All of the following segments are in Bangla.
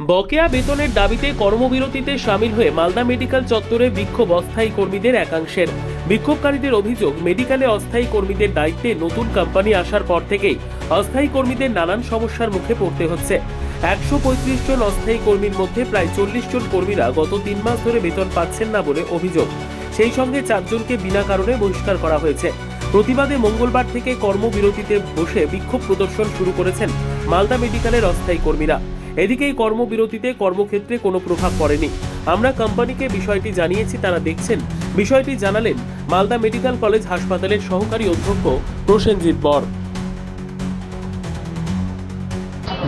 বকেয়া বেতনের দাবিতে কর্মবিরতিতে সামিল হয়ে মালদা মেডিকেল চত্বরে বিক্ষোভ অস্থায়ী কর্মীদের একাংশের। বিক্ষোভকারীদের অভিযোগ, মেডিকেলে অস্থায়ী কর্মীদের দায়িত্বে নতুন কোম্পানি আসার পর থেকেই অস্থায়ী কর্মীদের নানান সমস্যার মুখে পড়তে হচ্ছে। একশো পঁয়ত্রিশ জন অস্থায়ী কর্মীর মধ্যে প্রায় চল্লিশ জন কর্মীরা গত তিন মাস ধরে বেতন পাচ্ছেন না বলে অভিযোগ। সেই সঙ্গে চারজনকে বিনা কারণে বহিষ্কার করা হয়েছে। প্রতিবাদে মঙ্গলবার থেকে কর্মবিরতিতে বসে বিক্ষোভ প্রদর্শন শুরু করেছেন মালদা মেডিকেলের অস্থায়ী কর্মীরা। এদিকে এই কর্মবিরতিতে কর্মক্ষেত্রে কোনো প্রভাব পড়েনি। আমরা কোম্পানিকে বিষয়টি জানিয়েছি, তারা দেখছেন। বিষয়টি জানালেন মালদা মেডিকেল কলেজ হাসপাতালের সহকারী অধ্যক্ষ প্রসেনজিৎ বর।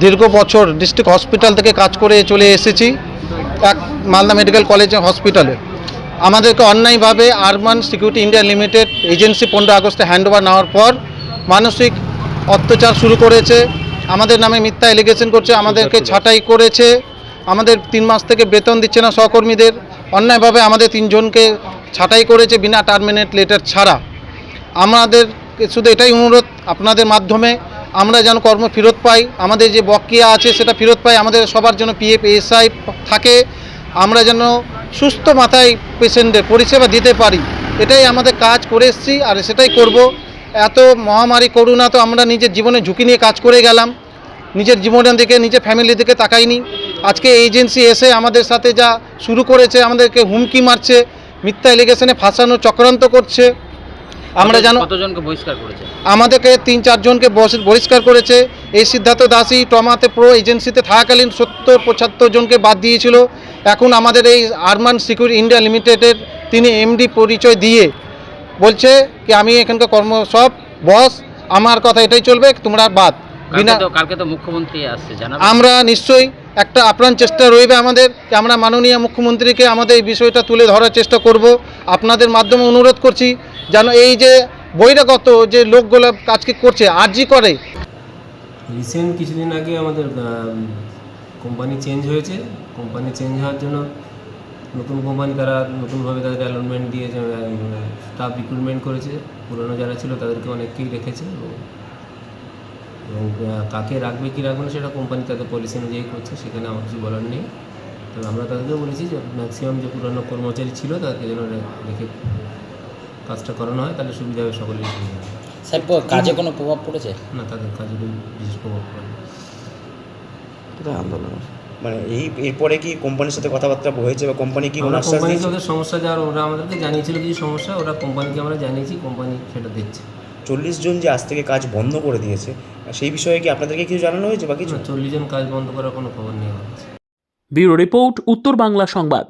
দীর্ঘ বছর ডিস্ট্রিক্ট হসপিটাল থেকে কাজ করে চলে এসেছি এক মালদা মেডিকেল কলেজ হসপিটালে। আমাদেরকে অন্যায়ভাবে urban security India limited agency পনেরো আগস্টে হ্যান্ডওভার নেওয়ার পর মানসিক অত্যাচার শুরু করেছে। আমাদের নামে মিথ্যা এলিগেশন করছে আমাদেরকে ছাঁটাই করেছে। আমাদের তিন মাস থেকে বেতন দিচ্ছে না সহকর্মীদের। অন্যায়ভাবে আমাদের তিনজনকে ছাঁটাই করেছে বিনা টার্মিনেট লেটার ছাড়া। আমাদের শুধু এটাই অনুরোধ আপনাদের মাধ্যমে আমরা যেন কর্ম ফেরত পাই। আমাদের যে বকেয়া আছে সেটা ফেরত পাই। আমাদের সবার জন্য পিএফ এসআই থাকে। আমরা যেন সুস্থ মাথায় পেশেন্টদের পরিষেবা দিতে পারি। এটাই আমাদের কাজ করে এসেছি আর সেটাই করব। এত মহামারী করোনা তো আমরা নিজের জীবনে ঝুঁকি নিয়ে কাজ করে গেলাম। নিজের জীবনের দিকে নিজের ফ্যামিলির দিকে তাকাইনি। আজকে এজেন্সি এসে আমাদের সাথে যা শুরু করেছে আমাদেরকে হুমকি মারছে মিথ্যা এলিগেশনে ফাঁসানো চক্রান্ত করছে। আমরা যেন কতজনকে বহিষ্কার করেছে? আমাদেরকে তিন চারজনকে বহিষ্কার করেছে। এই সিদ্ধার্থ দাসী টমাতে প্রো এজেন্সিতে থাকাকালীন সত্তর পঁচাত্তর জনকে বাদ দিয়েছিল। এখন আমাদের এই আরমান সিকিউরিটি ইন্ডিয়া লিমিটেডের তিনি এমডি পরিচয় দিয়ে বলছে কি আমি এখানকার কর্ম সব বস আমার কথা এটাই চলবে তোমরা বাদ। বিনা কালকে তো মুখ্যমন্ত্রী আসছে জানাবেন আমরা নিশ্চয়ই একটা আপ্রাণ চেষ্টা রইবে আমাদের যে আমরা মাননীয় মুখ্যমন্ত্রীকে আমাদের এই বিষয়টা তুলে ধরার চেষ্টা করব। আপনাদের মাধ্যমে অনুরোধ করছি যেন এই যে বহিরাগত যে লোকগুলো কাজকে করছে আর্জি করে। রিসেন্ট কিছুদিন আগে আমাদের কোম্পানি চেঞ্জ হয়েছে। কোম্পানি চেঞ্জ হওয়ার জন্য নতুন কোম্পানি তারা নতুনভাবে তাদের অ্যালটমেন্ট দিয়ে স্টাফ রিক্রুটমেন্ট করেছে। পুরনো যারা ছিল তাদেরকে অনেককেই রেখেছে। এবং এবং কাকে রাখবে কী রাখবে না সেটা কোম্পানি তাদের পলিসি অনুযায়ী করছে সেখানে আমার কিছু বলার নেই। তবে আমরা তাদেরকেও বলেছি যে ম্যাক্সিমাম যে পুরনো কর্মচারী ছিল তাদেরকে যেন রেখে কাজটা করানো হয় তাহলে সুবিধা হবে সকলের সুবিধা স্যার কাজে কোনো প্রভাব পড়েছে? না তাদের কাজে কোনো বিশেষ প্রভাব পড়ে না। মানে এই এরপরে কি কোম্পানির সাথে কথাবার্তা হয়েছে বা কোম্পানি কি কোনো আমরা আশ্বাস দিয়েছে? ওদের সমস্যা যাওয়ার ওরা আমাদেরকে জানিয়েছিল কিছু সমস্যা ওরা কোম্পানিকে আমরা জানিয়েছি কোম্পানি সেটা দেখছে। চল্লিশ জন যে আজ থেকে কাজ বন্ধ করে দিয়েছে সেই বিষয়ে কি আপনাদেরকে কিছু জানানো হয়েছে বা কিছু? চল্লিশ জন কাজ বন্ধ করার কোনো খবর নেই ব্যুরো রিপোর্ট উত্তর বাংলা সংবাদ।